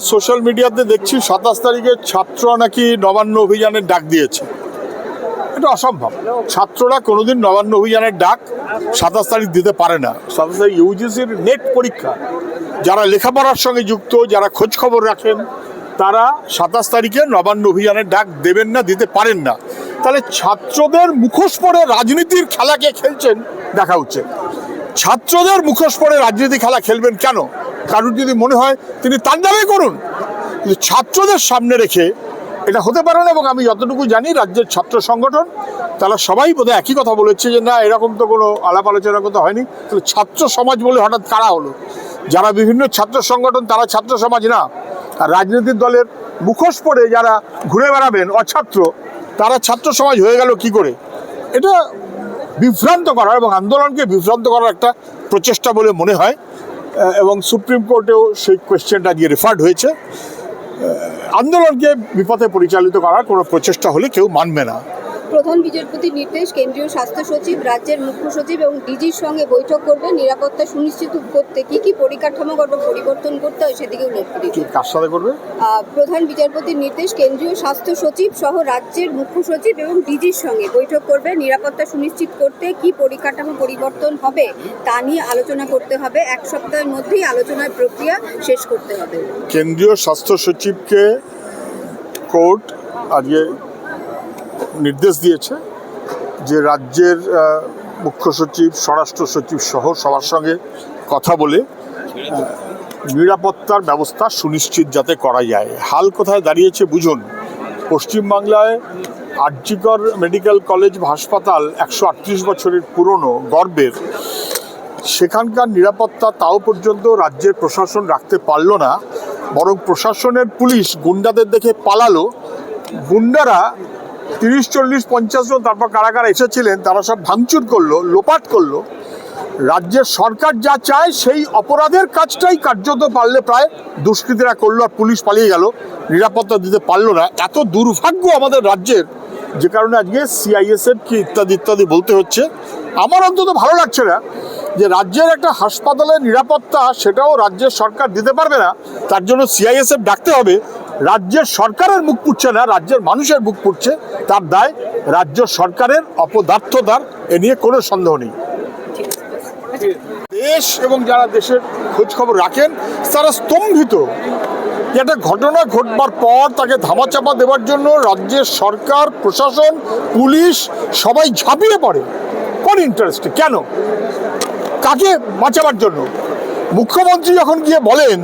Social মিডিয়াতে দেখছি সাতাশ তারিখে ছাত্ররা নাকি নবান্ন অভিযানের ডাক দিয়েছে। এটা অসম্ভব। ছাত্ররা কোনোদিন নবান্ন অভিযানের ডাক সাতাশ তারিখ দিতে পারে না। সাতাশ তারিখ ইউজিসির নেট পরীক্ষা। যারা লেখাপড়ার সঙ্গে যুক্ত, যারা খোঁজ খবর রাখেন, তারা সাতাশ তারিখে নবান্ন অভিযানের ডাক দেবেন না, দিতে পারেন না। তাহলে ছাত্রদের মুখোশ পরে রাজনীতির খেলাকে খেলছেন দেখা উচিত ছাত্রদের মুখোশ পরে রাজনীতি খেলা খেলবেন কেন? কারুর যদি মনে হয় তিনি তার নামে করুন। কিন্তু ছাত্রদের সামনে রেখে এটা হতে পারে না এবং আমি যতটুকু জানি রাজ্যের ছাত্র সংগঠন, তারা সবাই বোধহয় একই কথা বলেছে যে না, এরকম তো কোনো আলাপ আলোচনার কথা হয়নি। তাহলে ছাত্র সমাজ বলে হঠাৎ কারা হলো? যারা বিভিন্ন ছাত্র সংগঠন, তারা ছাত্র সমাজ না। আর রাজনৈতিক দলের মুখোশ পরে যারা ঘুরে বেড়াবেন, অছাত্র, তারা ছাত্র সমাজ হয়ে গেল কি করে? এটা বিভ্রান্ত করার এবং আন্দোলনকে বিভ্রান্ত করার একটা প্রচেষ্টা বলে মনে হয়। এবং সুপ্রিম কোর্টেও সেই কোয়েশ্চেনটা দিয়ে রেফার্ড হয়েছে। আন্দোলনকে বিপথে পরিচালিত করার কোনো প্রচেষ্টা হলে কেউ মানবে না। প্রধান বিচারপতির নির্দেশ কেন্দ্রীয় স্বাস্থ্য সচিব রাজ্যের মুখ্য সচিব এবং ডিজির সঙ্গে বৈঠক করবে নিরাপত্তা সুনিশ্চিত করতে কি কি পরিকাঠামোগত পরিবর্তন করতে হয় সেদিকে উল্লেখ কি কার সাথে করবে? প্রধান বিচারপতির নির্দেশ কেন্দ্রীয় স্বাস্থ্য সচিব সহ রাজ্যের মুখ্য সচিব এবং ডিজির সঙ্গে বৈঠক করবে নিরাপত্তা সুনিশ্চিত করতে কি পরিকাঠামো পরিবর্তন হবে তা নিয়ে আলোচনা করতে হবে। এক সপ্তাহের মধ্যেই আলোচনার প্রক্রিয়া শেষ করতে হবে। কেন্দ্রীয় স্বাস্থ্য সচিবকে কোর্ট আজকে নির্দেশ দিয়েছে যে রাজ্যের মুখ্য সচিব, স্বরাষ্ট্র সচিব সহ সবার সঙ্গে কথা বলে নিরাপত্তার ব্যবস্থা সুনিশ্চিত যাতে করা যায়। হাল কোথায় দাঁড়িয়েছে বুঝুন। পশ্চিমবাংলায় আর্যিকর মেডিকেল কলেজ হাসপাতাল একশো আটত্রিশ বছরের পুরনো গর্বের। সেখানকার নিরাপত্তা তাও পর্যন্ত রাজ্যের প্রশাসন রাখতে পারল না, বরং প্রশাসনের পুলিশ গুন্ডাদের দেখে পালালো। গুন্ডারা তিরিশ, চল্লিশ, পঞ্চাশ জন তারপর কারা কারা এসেছিলেন, তারা সব ভাঙচুর করল, লোপাট করল। রাজ্যের সরকার যা চায় সেই অপরাধের কাজটাই কার্যত পারলে প্রায় দুষ্কৃতীরা করল আর পুলিশ পালিয়ে গেল। নিরাপত্তা দিতে পারল না। এত দুর্ভাগ্য আমাদের রাজ্যের, যে কারণে আজকে সিআইএসএফ কি ইত্যাদি ইত্যাদি বলতে হচ্ছে। আমার অন্তত ভালো লাগছে না যে রাজ্যের একটা হাসপাতালের নিরাপত্তা সেটাও রাজ্যের সরকার দিতে পারবে না। তার জন্য সিআইএসএফ ডাকতে হবে। রাজ্যের সরকারের মুখ পুড়ছে না, রাজ্যের মানুষের মুখ পুড়ছে, তার দায় রাজ্য সরকারের অপদার্থতার, এ নিয়ে কোনো সন্দেহ নেই। দেশ এবং যারা দেশের খোঁজ খবর রাখেন, তারা স্তম্ভিত একটা ঘটনা ঘটবার পর তাকে ধামাচাপা দেওয়ার জন্য রাজ্যের সরকার, প্রশাসন, পুলিশ সবাই ঝাঁপিয়ে পড়ে। কোন ইন্টারেস্টে কেন? কাকে বাঁচাবার জন্য? মুখ্যমন্ত্রী যখন গিয়ে বলেন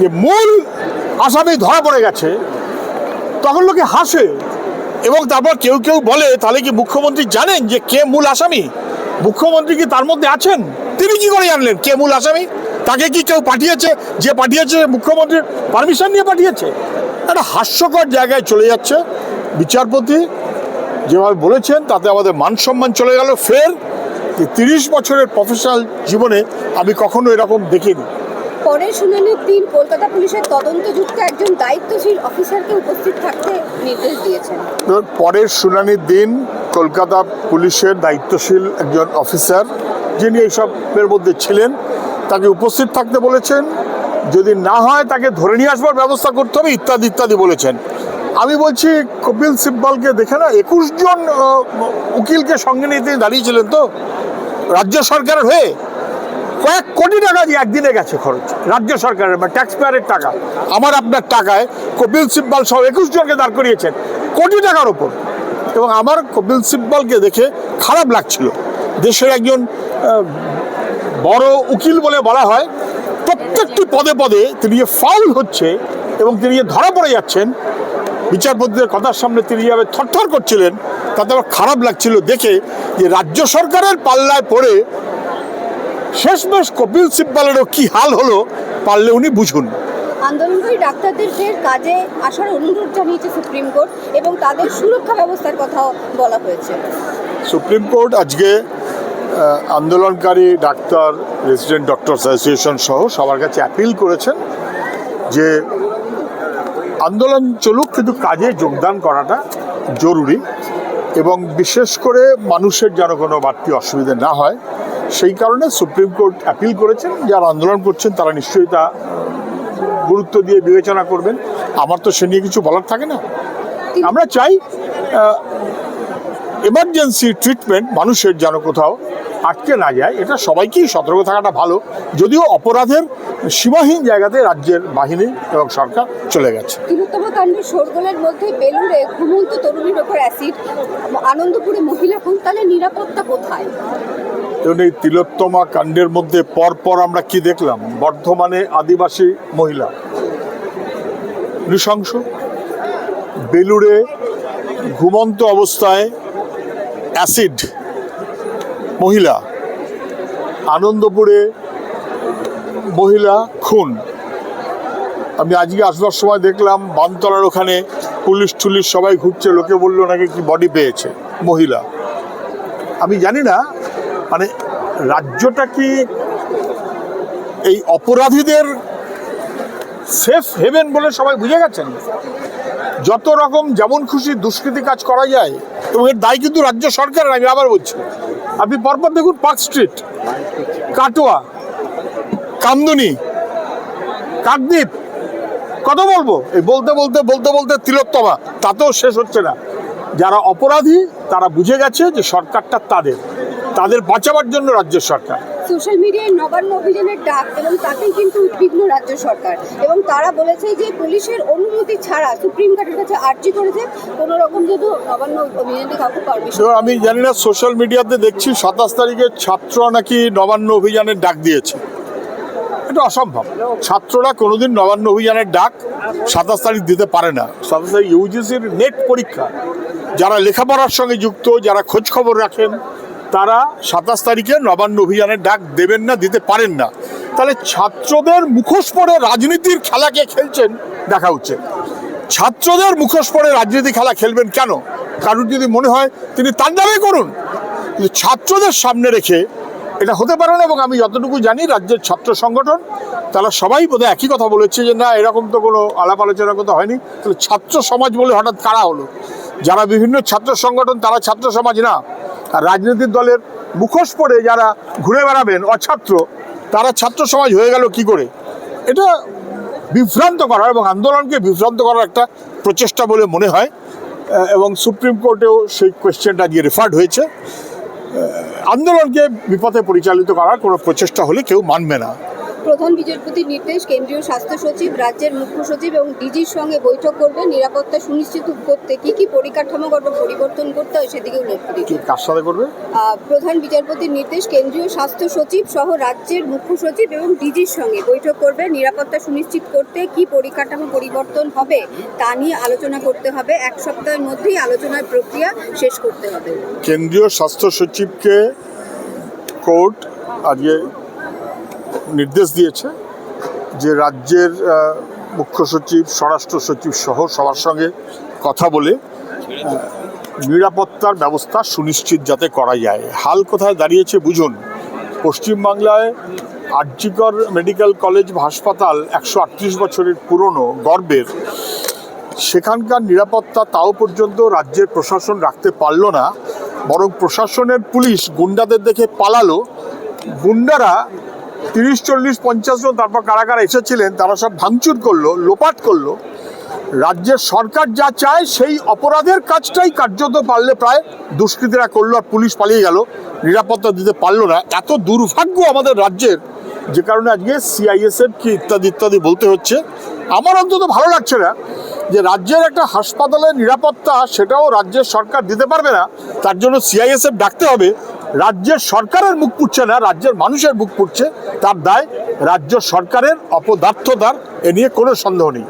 যে মূল আসামি ধরা পড়ে গেছে। তখন লোকে হাসে এবং তারপর কেউ কেউ বলে, তাহলে কি মুখ্যমন্ত্রী জানেন যে কে মূল আসামি? মুখ্যমন্ত্রী কি তার মধ্যে আছেন? তিনি কি করে জানলেন কে মূল আসামি? তাকে কি কেউ পাঠিয়েছে? যে পাঠিয়েছে মুখ্যমন্ত্রীর পারমিশন নিয়ে পাঠিয়েছে? একটা হাস্যকর জায়গায় চলে যাচ্ছে বিচারপতি। যেভাবে বলেছেন, তাতে আমাদের মান সম্মান চলে গেল। ফের তিরিশ বছরের প্রফেশনাল জীবনে আমি কখনো এরকম দেখিনি। পরের শুনানির দিন কলকাতা পুলিশের তদন্তযুক্ত একজন দায়িত্বশীল অফিসারকে উপস্থিত থাকতে নির্দেশ দিয়েছেন। পরের শুনানির দিন কলকাতা পুলিশের দায়িত্বশীল একজন অফিসার, যিনি এইসবের মধ্যে ছিলেন, তাকে উপস্থিত থাকতে বলেছেন। যদি না হয়, তাকে ধরে নিয়ে আসবার ব্যবস্থা করতে হবে, ইত্যাদি ইত্যাদি বলেছেন। আমি বলছি, কপিল সিব্বালকে দেখে না, একুশ জন উকিলকে সঙ্গে নিয়ে তিনি দাঁড়িয়েছিলেন তো? রাজ্য সরকারের হয়ে? কয়েক কোটি টাকা দিয়ে একদিনে গেছে খরচ, রাজ্য সরকারের বা ট্যাক্স পেয়ারের টাকা। আমার আপনার টাকায় কপিল সিব্বাল সহ একুশ জনকে দাঁড় করিয়েছেন, কোটি টাকার ওপর। এবং আমার কপিল সিব্বালকে দেখে খারাপ লাগছিল। দেশের একজন বড় উকিল বলে বলা হয়, প্রত্যেকটি পদে পদে তিনি যে ফাউল হচ্ছে এবং তিনি যে ধরা পড়ে যাচ্ছেন, বিচারপতিদের কথার সামনে তিনি যেভাবে থরথর করছিলেন, তাতে আমার খারাপ লাগছিল দেখে যে রাজ্য সরকারের পাল্লায় পড়ে শেষমেশ কপিল সিব্বালেরও কি হাল হলো পারলে উনি বুঝুন। আন্দোলনকারী ডাক্তারদের ফের কাজে আসার অনুরোধ জানিয়েছে সুপ্রিম কোর্ট এবং তাদের সুরক্ষা ব্যবস্থার কথাও বলা হয়েছে। সুপ্রিম কোর্ট আজকে আন্দোলনকারী ডাক্তার রেসিডেন্ট ডক্টর অ্যাসোসিয়েশন সহ সবার কাছে অ্যাপিল করেছেন যে আন্দোলন চলুক কিন্তু কাজে যোগদান করাটা জরুরি এবং বিশেষ করে মানুষের যেন কোনো বাড়তি অসুবিধা না হয়। সেই কারণে সুপ্রিম কোর্ট অ্যাপিল করেছেন, যারা আন্দোলন করছেন তারা নিশ্চয়ই তা গুরুত্ব দিয়ে বিবেচনা করবেন। আমার তো সে নিয়ে কিছু বলার থাকে না। আমরা চাই এমার্জেন্সি ট্রিটমেন্ট মানুষের যেন কোথাও আটকে না যায়। এটা সবাইকেই সতর্ক থাকাটা ভালো। যদিও অপরাধের সীমাহীন জায়গাতে রাজ্যের বাহিনী এবং সরকার চলে গেছে। তিলোত্তমা কাণ্ডের শোরগোলের মধ্যে বেলুড়ে ঘুমন্ত তরুণীর ওপর অ্যাসিড, আনন্দপুরে মহিলা খুন, তাহলে নিরাপত্তা কোথায়? এবং এই তিলোত্তমা কাণ্ডের মধ্যে পরপর আমরা কি দেখলাম? বর্ধমানে আদিবাসী মহিলা। নৃশংস। বেলুড়ে ঘুমন্ত অবস্থায় অ্যাসিড মহিলা। আনন্দপুরে মহিলা খুন। আমি আজকে আসবার সময় দেখলাম, বানতলার ওখানে পুলিশ টুলিশ সবাই ঘুরছে, লোকে বলল নাকি কি বডি পেয়েছে মহিলা। আমি জানি না মানে রাজ্যটা কি এই অপরাধীদের সেফ হেভেন বলে সবাই বুঝে গেছেন? যত রকম যেমন খুশি দুষ্কৃতি কাজ করা যায়, এবং এর দায় কিন্তু রাজ্য সরকারের, আমি আবার বলছি। আপনি পরপর দেখুন পার্ক স্ট্রিট কাটোয়া, কামদুনি, কাকদ্বীপ, কত বলব? এই বলতে বলতে বলতে বলতে তিলোত্তমা, তাতেও শেষ হচ্ছে না। যারা অপরাধী, তারা বুঝে গেছে যে সরকারটা তাদের। তাদের বাঁচাবার জন্য রাজ্য সরকার। সোশ্যাল মিডিয়ায় নবান্ন অভিযানের ডাক এবং তাতেই কিন্তু উদ্বিগ্ন রাজ্য সরকার। এবং তারা বলেছে যে পুলিশের অনুমতি ছাড়া সুপ্রিম কোর্টের কাছে আর্জি করেছে। কোনো রকম যেহেতু নবান্ন অভিযানে কাউকে পারমিশন আমি জানি না সোশ্যাল মিডিয়াতে দেখছি সাতাশ তারিখে ছাত্র নাকি নবান্ন অভিযানের ডাক দিয়েছে। এটা অসম্ভব। ছাত্ররা কোনোদিন নবান্ন অভিযানের ডাক সাতাশ তারিখ দিতে পারে না। সাতাশ তারিখ ইউজিসির নেট পরীক্ষা। যারা লেখাপড়ার সঙ্গে যুক্ত যারা খোঁজ খবর রাখেন তারা সাতাশ তারিখে নবান্ন অভিযানের ডাক দেবেন না, দিতে পারেন না। তাহলে ছাত্রদের মুখোশ পড়ে রাজনীতির খেলাকে খেলছেন দেখা উচিত ছাত্রদের মুখোশ পড়ে রাজনীতি খেলা খেলবেন কেন? কারণ যদি মনে হয় তিনি তার করুন। কিন্তু ছাত্রদের সামনে রেখে এটা হতে পারে না এবং আমি যতটুকু জানি রাজ্যের ছাত্র সংগঠন, তারা সবাই বোধহয় একই কথা বলেছে যে, না, এরকম তো কোনো আলাপ আলোচনার কথা হয়নি। তাহলে ছাত্র সমাজ বলে হঠাৎ কারা হলো? যারা বিভিন্ন ছাত্র সংগঠন, তারা ছাত্র সমাজ না। রাজনৈতিক দলের মুখোশ পড়ে যারা ঘুরে বেড়াবেন অছাত্র, তারা ছাত্র সমাজ হয়ে গেল কি করে? এটা বিভ্রান্ত করার এবং আন্দোলনকে বিভ্রান্ত করার একটা প্রচেষ্টা বলে মনে হয়। এবং সুপ্রিম কোর্টেও সেই কোয়েশ্চেনটা দিয়ে রেফার্ড হয়েছে। আন্দোলনকে বিপথে পরিচালিত করার কোনো প্রচেষ্টা হলে কেউ মানবে না। প্রধান বিচারপতির নির্দেশ কেন্দ্রীয় স্বাস্থ্য সচিব রাজ্যের মুখ্য সচিব এবং ডিজির সঙ্গে বৈঠক করবে নিরাপত্তা সুনিশ্চিত করতে কি কি পরিকাঠামোগত পরিবর্তন করতে হয় সেদিকেও লক্ষ্য দিচ্ছে কার সাথে করবে? প্রধান বিচারপতির নির্দেশ কেন্দ্রীয় স্বাস্থ্য সচিব সহ রাজ্যের মুখ্য সচিব এবং ডিজির সঙ্গে বৈঠক করবে নিরাপত্তা সুনিশ্চিত করতে কি পরিকাঠামো পরিবর্তন হবে তা নিয়ে আলোচনা করতে হবে। এক সপ্তাহের মধ্যেই আলোচনার প্রক্রিয়া শেষ করতে হবে। কেন্দ্রীয় স্বাস্থ্য সচিবকে কোর্ট আজকে নির্দেশ দিয়েছে যে রাজ্যের মুখ্য সচিব, স্বরাষ্ট্র সচিব সহ সবার সঙ্গে কথা বলে নিরাপত্তার ব্যবস্থা সুনিশ্চিত যাতে করা যায়। হাল কোথায় দাঁড়িয়েছে বুঝুন। পশ্চিমবাংলায় আর্জিকর মেডিকেল কলেজ হাসপাতাল একশো আটত্রিশ বছরের পুরনো গর্বের। সেখানকার নিরাপত্তা তাও পর্যন্ত রাজ্যের প্রশাসন রাখতে পারল না। বরং প্রশাসনের পুলিশ গুন্ডাদের দেখে পালালো। গুন্ডারা তিরিশ, চল্লিশ, পঞ্চাশ জন তারপর কারা কারা এসেছিলেন, তারা সব ভাঙচুর করল, লোপাট করল। রাজ্যের সরকার যা চায় সেই অপরাধের কাজটাই কার্যত পারলে প্রায় দুষ্কৃতীরা করল আর পুলিশ পালিয়ে গেল। নিরাপত্তা দিতে পারল না। এত দুর্ভাগ্য আমাদের রাজ্যের, যে কারণে আজকে সিআইএসএফ কি ইত্যাদি ইত্যাদি বলতে হচ্ছে। আমার অন্তত ভালো লাগছে না যে রাজ্যের একটা হাসপাতালের নিরাপত্তা সেটাও রাজ্যের সরকার দিতে পারবে না। তার জন্য সিআইএসএফ ডাকতে হবে। রাজ্যের সরকারের মুখ পুড়ছে না, রাজ্যের মানুষের মুখ পুড়ছে। তার দায় রাজ্য সরকারের অপদার্থতার, এ নিয়ে কোনো সন্দেহ নেই।